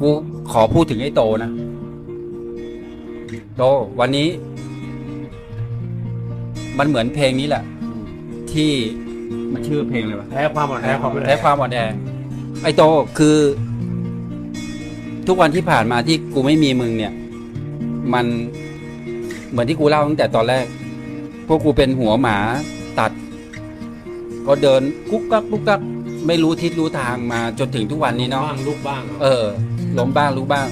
กูขอพูดถึงไอ้โตนะ โตวันนี้ มันเหมือนเพลงนี้แหละ ที่มันชื่อเพลงอะไรวะแพ้ความอ่อนแอความแพ้ความอ่อนแอไอ้โตคือ ทุกวันที่ผ่านมาที่กูไม่มีมึงเนี่ย มันเหมือนที่กูเล่าตั้งแต่ตอนแรก พวกกูเป็นหัวหมาตัด ก็เดินกุ๊กกักกุ๊กกัก ไม่รู้ทิศรู้ทางมาจนถึงทุกวันนี้เนาะ บ้างลูกบ้างเออล้มบ้างลุกบ้าง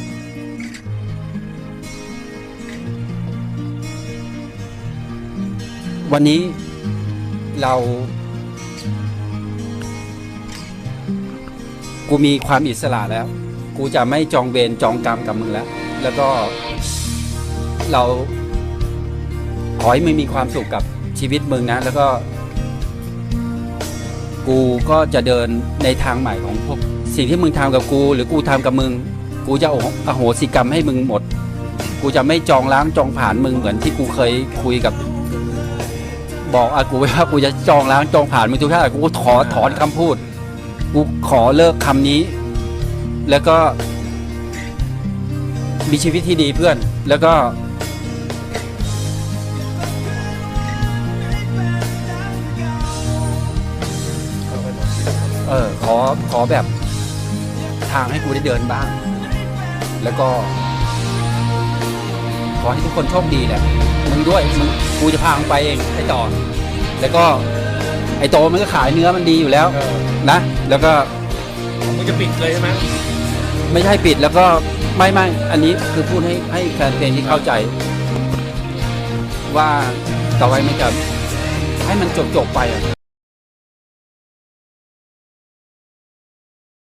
วันนี้เรา กูมีความอิสระแล้ว กูจะไม่จองเวรจองกรรมกับมึงแล้ว แล้วก็เราขอให้มึงมีความสุขกับชีวิตมึงนะ แล้วก็ กูก็จะเดินในทางใหม่ของพวกสิ่งที่มึงทำกับกู หรือกูทำกับมึง กูจะอโหสิกรรมให้มึงหมด กูจะไม่จองล้างจองผ่านมึงเหมือนที่กูเคยคุยกับ บอกอากูไว้ว่ากูจะจองล้างจองผ่านมึงทุกท่ากูขอถอนคำพูด กูขอเลิกคำนี้ แล้วก็ มีชีวิตที่ดีเพื่อน แล้วก็ เออขอขอแบบทางให้กูได้เดินบ้าง แล้วก็ ขอให้ทุกคนโชคดีแหละมึงด้วยมึงกูจะพามึงไปเองไอ้ต่อแล้วก็ ไอ้โตมันก็ขายเนื้อมันดีอยู่แล้วเออนะ แล้วก็มึงจะปิดเลยใช่ไหมไม่ใช่ปิดแล้วก็ไม่ไม่อันนี้คือพูดให้ให้แฟนเพลงที่เข้าใจ ว่าต่อไปมันจะให้มันจบจบๆไปอะ